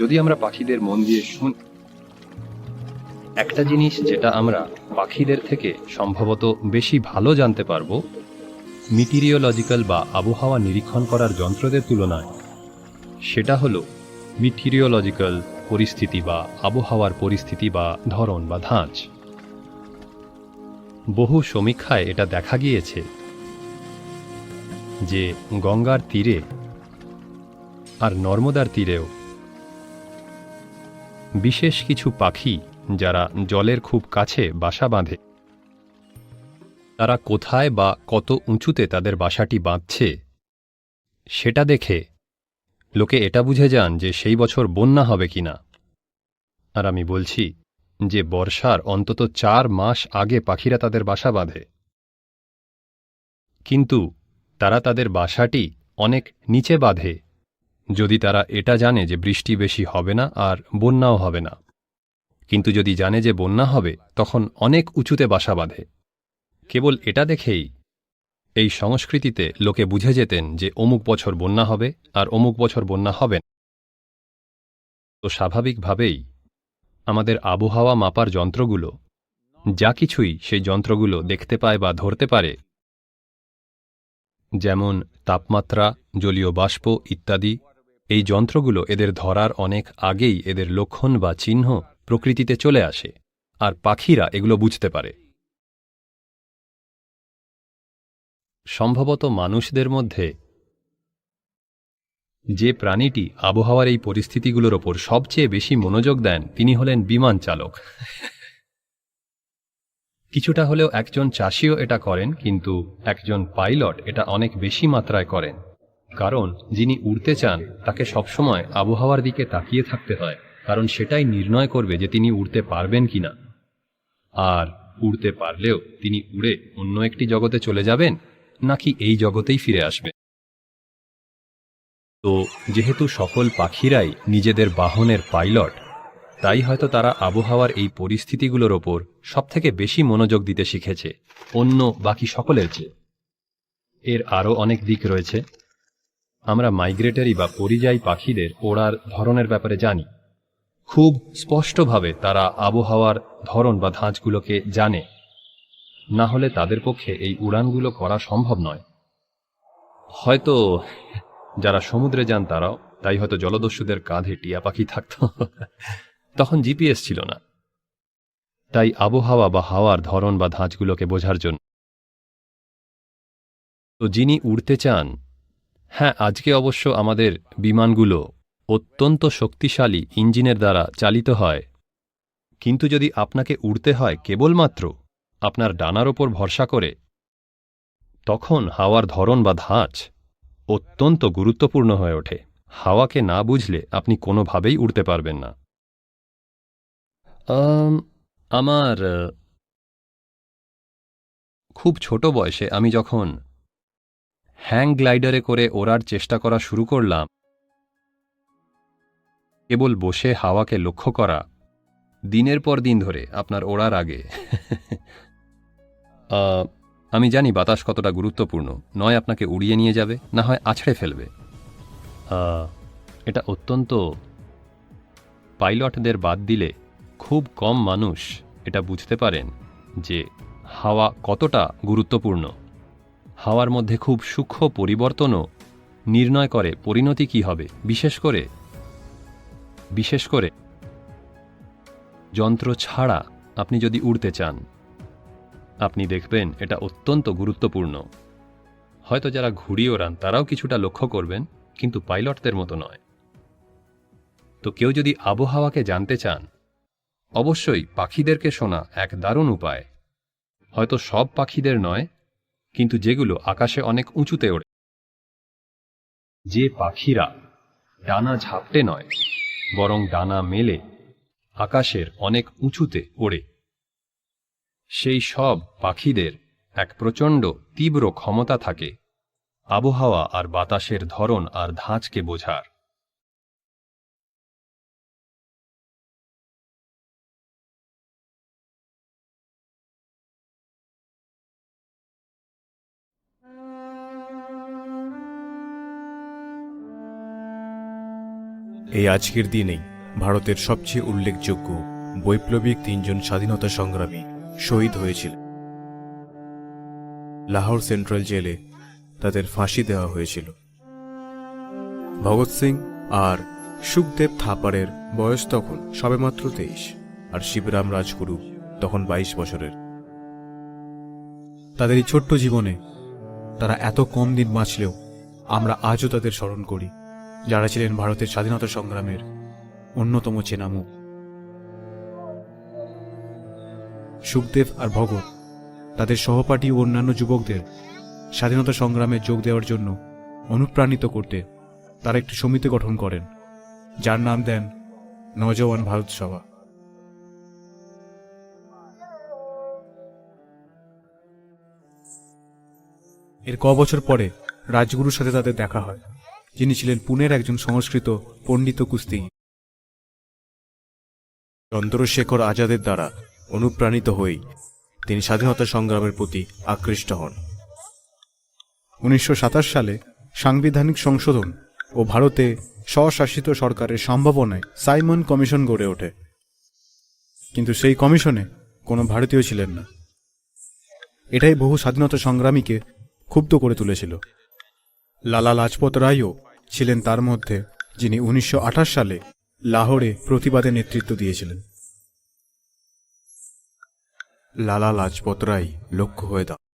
যদি আমরা পাখিদের মন দিয়ে শুন, একটা জিনিস যেটা আমরা পাখিদের থেকে সম্ভবত বেশি ভালো জানতে পারব মিটিরিওলজিক্যাল বা আবহাওয়া নিরীক্ষণ করার যন্ত্রদের তুলনায়, সেটা হলো মিটিরিওলজিক্যাল পরিস্থিতি বা আবহাওয়ার পরিস্থিতি বা ধরন বা ধাঁচ। বহু সমীক্ষায় এটা দেখা গিয়েছে যে গঙ্গার তীরে আর নর্মদার তীরেও বিশেষ কিছু পাখি যারা জলের খুব কাছে বাসা বাঁধে। তারা কোথায় বা কত উঁচুতে তাদের বাসাটি বাঁধছে, সেটা দেখে লোকে এটা বুঝে যান যে সেই বছর বন্যা হবে কিনা। আর আমি বলছি যে বর্ষার অন্তত চার মাস আগে পাখিরা তাদের বাসা বাঁধে। কিন্তু তারা তাদের বাসাটি অনেক নিচে বাঁধে যদি তারা এটা জানে যে বৃষ্টি বেশি হবে না আর বন্যাও হবে না। কিন্তু যদি জানে যে বন্যা হবে, তখন অনেক উঁচুতে বাসা বাঁধে। কেবল এটা দেখেই এই সংস্কৃতিতে লোকে বুঝে যেতেন যে অমুক বছর বন্যা হবে আর অমুক বছর বন্যা হবে না। তো স্বাভাবিকভাবেই আমাদের আবহাওয়া মাপার যন্ত্রগুলো, যা কিছুই সেই যন্ত্রগুলো দেখতে পায় বা ধরতে পারে, যেমন তাপমাত্রা, জলীয় বাষ্প ইত্যাদি এই যন্ত্রগুলো এদের ধরার অনেক আগেই এদের লক্ষণ বা চিহ্ন প্রকৃতিতে চলে আসে, আর পাখিরা এগুলো বুঝতে পারে। সম্ভবত মানুষদের মধ্যে যে প্রাণীটি আবহাওয়ার এই পরিস্থিতিগুলোর ওপর সবচেয়ে বেশি মনোযোগ দেন, তিনি হলেন বিমান চালক। কিছুটা হলেও একজন চাষিও এটা করেন, কিন্তু একজন পাইলট এটা অনেক বেশি মাত্রায় করেন। কারণ যিনি উড়তে চান, তাকে সবসময় আবহাওয়ার দিকে তাকিয়ে থাকতে হয়, কারণ সেটাই নির্ণয় করবে যে তিনি উড়তে পারবেন কিনা। আর উড়তে পারলেও তিনি উড়ে অন্য একটি জগতে চলে যাবেন, নাকি এই জগতেই ফিরে আসবে? তো যেহেতু সকল পাখিরাই নিজেদের বাহনের পাইলট, তাই হয়তো তারা আবহাওয়ার এই পরিস্থিতিগুলোর ওপর সবথেকে বেশি মনোযোগ দিতে শিখেছে, অন্য বাকি সকলের চেয়ে। এর আরও অনেক দিক রয়েছে। আমরা মাইগ্রেটারি বা পরিযায়ী পাখিদের ওড়ার ধরনের ব্যাপারে জানি। খুব স্পষ্টভাবে তারা আবহাওয়ার ধরন বা ধাঁচগুলোকে জানে। না হলে তাদের পক্ষে এই উড়ানগুলো করা সম্ভব নয়। হয়তো যারা সমুদ্রে যান তারাও, তাই হয়তো জলদস্যুদের কাঁধে টিয়া পাখি থাকত। তখন জিপিএস ছিল না। তাই আবহাওয়া বা হাওয়ার ধরন বা ধাঁচগুলোকে বোঝার জন্য। তো যিনি উড়তে চান হ্যাঁ আজকে অবশ্য আমাদের বিমানগুলো অত্যন্ত শক্তিশালী ইঞ্জিনের দ্বারা চালিত হয়। কিন্তু যদি আপনাকে উড়তে হয় কেবলমাত্র আপনার ডানার ওপর ভরসা করে তখন হাওয়ার ধরন বা ধাঁচ অত্যন্ত গুরুত্বপূর্ণ হয়ে ওঠে। হাওয়াকে না বুঝলে আপনি কোনোভাবেই উড়তে পারবেন না। আম, আমার খুব ছোট বয়সে আমি যখন হ্যাং গ্লাইডারে করে ওড়ার চেষ্টা করা শুরু করলাম। কেবল বসে হাওয়াকে লক্ষ্য করা। দিনের পর দিন ধরে আপনার ওড়ার আগে। আমি জানি বাতাস কতটা গুরুত্বপূর্ণ। নয় আপনাকে উড়িয়ে নিয়ে যাবে, না হয় আছড়ে ফেলবে। এটা অত্যন্ত পাইলটদের বাদ দিলে খুব কম মানুষ এটা বুঝতে পারেন যে হাওয়া কতটা গুরুত্বপূর্ণ। হাওয়ার মধ্যে খুব সূক্ষ্ম পরিবর্তনও নির্ণয় করে পরিণতি কী হবে। বিশেষ করে বিশেষ করে যন্ত্র ছাড়া আপনি যদি উড়তে চান, আপনি দেখবেন এটা অত্যন্ত গুরুত্বপূর্ণ। হয়তো যারা ঘুড়ি ওড়ান, তারাও কিছুটা লক্ষ্য করবেন, কিন্তু পাইলটদের মতো নয়। তো কেউ যদি আবহাওয়াকে জানতে চান, অবশ্যই পাখিদেরকে শোনা এক দারুণ উপায়। হয়তো সব পাখিদের নয় কিন্তু যেগুলো আকাশে অনেক উঁচুতে ওড়ে। যে পাখিরা ডানা ঝাপটে নয়, বরং ডানা মেলে, আকাশের অনেক উঁচুতে ওড়ে। সেই সব পাখিদের এক প্রচণ্ড তীব্র ক্ষমতা থাকে, আবহাওয়া আর বাতাসের ধরন আর ধাঁচকে বোঝার। এই আজকের দিনেই ভারতের সবচেয়ে উল্লেখযোগ্য বৈপ্লবিক তিনজন স্বাধীনতা সংগ্রামী শহীদ হয়েছিল। লাহোর সেন্ট্রাল জেলে তাদের ফাঁসি দেওয়া হয়েছিল। ভগৎ সিং আর সুখদেব থাপারের বয়স তখন সবেমাত্র তেইশ আর শিবরাম রাজগুরু তখন বাইশ বছরের। তাদের এই ছোট্ট জীবনে তারা এত কম দিন বাঁচলেও আমরা আজও তাদের স্মরণ করি। যারা ছিলেন ভারতের স্বাধীনতা সংগ্রামের অন্যতম চেনা মুখ সুখদেব আর ভগৎ তাদের সহপাঠী ও অন্যান্য যুবকদের স্বাধীনতা সংগ্রামে যোগ দেওয়ার জন্য অনুপ্রাণিত করতে তারা একটি সমিতি গঠন করেন, যার নাম দেন নজওয়ান ভারত সভা। এর ক বছর পরে রাজগুরুর সাথে তাদের দেখা হয়। যিনি ছিলেন পুনের একজন সংস্কৃত পণ্ডিত কুস্তি। চন্দ্রশেখর আজাদের দ্বারা অনুপ্রাণিত হয়েই তিনি স্বাধীনতা সংগ্রামের প্রতি আকৃষ্ট হন। উনিশশো সাতাশ সালে সাংবিধানিক সংশোধন ও ভারতে স্বশাসিত সরকারের সম্ভাবনায় সাইমন কমিশন গড়ে ওঠে। কিন্তু সেই কমিশনে কোনো ভারতীয় ছিলেন না। এটাই বহু স্বাধীনতা সংগ্রামীকে ক্ষুব্ধ করে তুলেছিল। লালা লাজপত রায়ও ছিলেন তার মধ্যে, যিনি উনিশশো আঠাশ সালে লাহোরে প্রতিবাদে নেতৃত্ব দিয়েছিলেন। লালা লাজপত রায় লক্ষ্য হয়ে দাঁড়ান।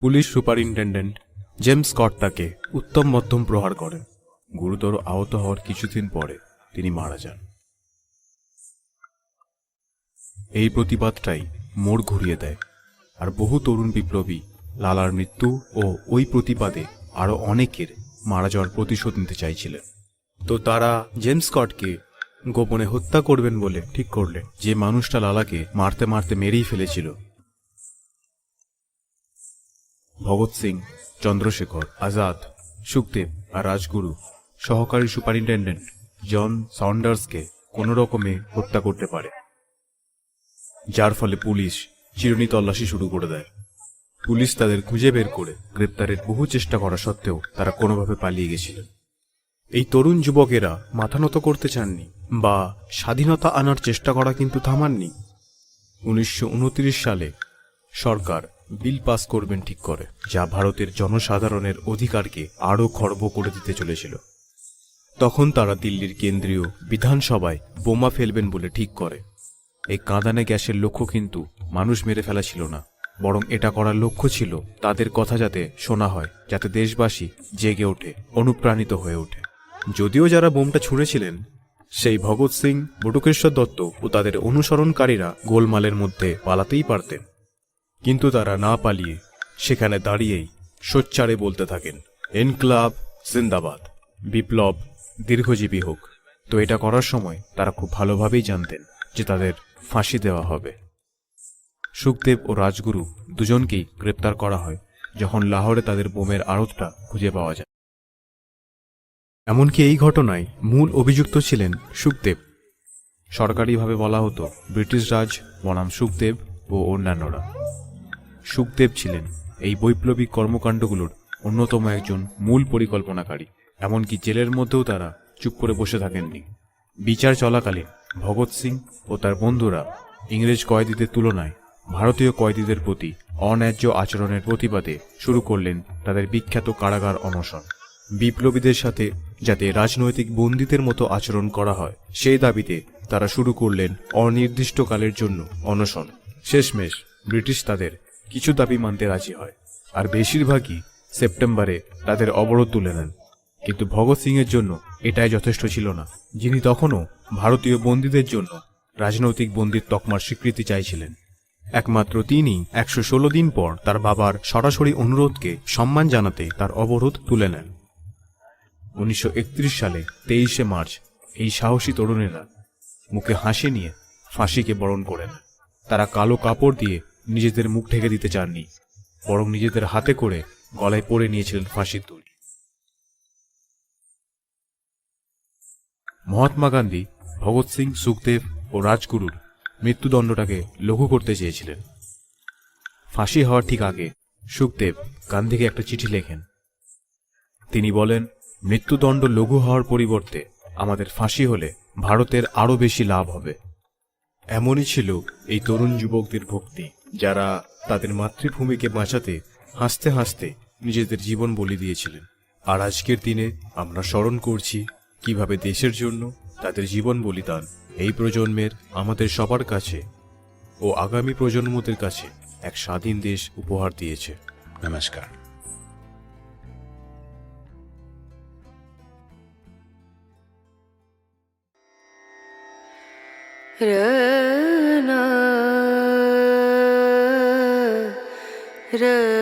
পুলিশ সুপারিনটেন্ডেন্ট জেমস স্কট তাকে উত্তম মধ্যম প্রহার করেন। গুরুতর আহত হওয়ার কিছুদিন পরে তিনি মারা যান। এই প্রতিবাদটাই মোড় ঘুরিয়ে দেয়, আর বহু তরুণ বিপ্লবী লালার মৃত্যু ও ওই প্রতিবাদে আরও অনেকের মারা যাওয়ার প্রতিশোধ নিতে চাইছিলেন। তো তারা জেমস স্কটকে গোপনে হত্যা করবেন বলে ঠিক করলেন। যে মানুষটা লালাকে মারতে মারতে মেরেই ফেলেছিল। ভগৎ সিং, চন্দ্রশেখর, আজাদ, সুখদেব আর রাজগুরু সহকারী সুপারিনটেন্ডেন্ট জন সাউন্ডার্সকে কোনো রকমে হত্যা করতে পারে, যার ফলে পুলিশ চিরুনি তল্লাশি শুরু করে দেয়। পুলিশ তাদের খুঁজে বের করে গ্রেপ্তারের বহু চেষ্টা করা সত্ত্বেও তারা কোনোভাবে পালিয়ে গেছিলেন এই তরুণ যুবকেরা মাথা নত করতে চাননি বা স্বাধীনতা আনার চেষ্টা করা কিন্তু থামাননি। উনিশশো উনত্রিশ সালে সরকার বিল পাস করবেন ঠিক করে, যা ভারতের জনসাধারণের অধিকারকে আরও খর্ব করে দিতে চলেছিল। তখন তারা দিল্লির কেন্দ্রীয় বিধানসভায় বোমা ফেলবেন বলে ঠিক করে। এই কাঁদানে গ্যাসের লক্ষ্য কিন্তু মানুষ মেরে ফেলা ছিল না। বরং এটা করার লক্ষ্য ছিল তাদের কথা যাতে শোনা হয়, যাতে দেশবাসী জেগে ওঠে, অনুপ্রাণিত হয়ে ওঠে। যদিও যারা বোমটা ছুঁড়েছিলেন, সেই ভগৎ সিং, বটুকেশ্বর দত্ত ও তাদের অনুসরণকারীরা গোলমালের মধ্যে পালাতেই পারতেন। কিন্তু তারা না পালিয়ে সেখানে দাঁড়িয়েই সোচ্চারে বলতে থাকেন, এনক্লাব জিন্দাবাদ, বিপ্লব দীর্ঘজীবী হোক। তো এটা করার সময় তারা খুব ভালোভাবেই জানতেন যে তাদের ফাঁসি দেওয়া হবে। সুখদেব ও রাজগুরু দুজনকেই গ্রেপ্তার করা হয় যখন লাহোরে তাদের বোমের আড়তটা খুঁজে পাওয়া যায়। এমনকি এই ঘটনায় মূল অভিযুক্ত ছিলেন সুখদেব। সরকারিভাবে বলা হতো ব্রিটিশ রাজ বনাম সুখদেব ও অন্যান্যরা। সুখদেব ছিলেন এই বৈপ্লবিক কর্মকাণ্ডগুলোর অন্যতম একজন মূল পরিকল্পনাকারী, এমনকি জেলের মধ্যেও তারা চুপ করে বসে থাকেননি। বিচার চলাকালীন ভগৎ সিং ও তার বন্ধুরা ইংরেজ কয়েদিদের তুলনায় ভারতীয় কয়েদিদের প্রতি অন্যায্য আচরণের প্রতিবাদে শুরু করলেন তাদের বিখ্যাত কারাগার অনশন। বিপ্লবীদের সাথে যাতে রাজনৈতিক বন্দীদের মতো আচরণ করা হয়, সেই দাবিতে তারা শুরু করলেন অনির্দিষ্টকালের জন্য অনশন। শেষমেশ ব্রিটিশ তাদের কিছু দাবি মানতে রাজি হয়, আর বেশিরভাগই সেপ্টেম্বরে তাদের অবরোধ তুলে নেন। কিন্তু ভগৎ সিং এর জন্য এটাই যথেষ্ট ছিল না। যিনি তখনও ভারতীয় বন্দীদের জন্য রাজনৈতিক বন্দির তকমার স্বীকৃতি চাইছিলেন। একমাত্র তিনি একশো ষোলো দিন পর তার বাবার সরাসরি অনুরোধকে সম্মান জানাতে তার অবরোধ তুলে নেন। উনিশশো একত্রিশ সালে তেইশে মার্চ এই সাহসী তরুণেরা মুখে হাসি নিয়ে ফাঁসিকে বরণ করেন। তারা কালো কাপড় দিয়ে নিজেদের মুখ ঢেকে দিতে চাননি, বরং নিজেদের হাতে করে গলায় পরে নিয়েছিলেন ফাঁসির দড়ি। মহাত্মা গান্ধী, ভগৎ সিং, সুখদেব ও রাজগুরুর মৃত্যুদণ্ডটাকে লঘু করতে চেয়েছিলেন। ফাঁসি হওয়ার ঠিক আগে সুখদেব গান্ধীকে একটা চিঠি লেখেন। তিনি বলেন, মৃত্যুদণ্ড লঘু হওয়ার পরিবর্তে আমাদের ফাঁসি হলে ভারতের আরও বেশি লাভ হবে। এমনই ছিল এই তরুণ যুবকদের ভক্তি, যারা তাদের মাতৃভূমিকে বাঁচাতে হাসতে হাসতে নিজেদের জীবন বলি দিয়েছিলেন। আর আজকের দিনে আমরা স্মরণ করছি কীভাবে দেশের জন্য তাদের জীবন বলিদান। এই প্রজন্মের আমাদের সবার কাছে ও আগামী প্রজন্মদের কাছে এক স্বাধীন দেশ উপহার দিয়েছে। নমস্কার। र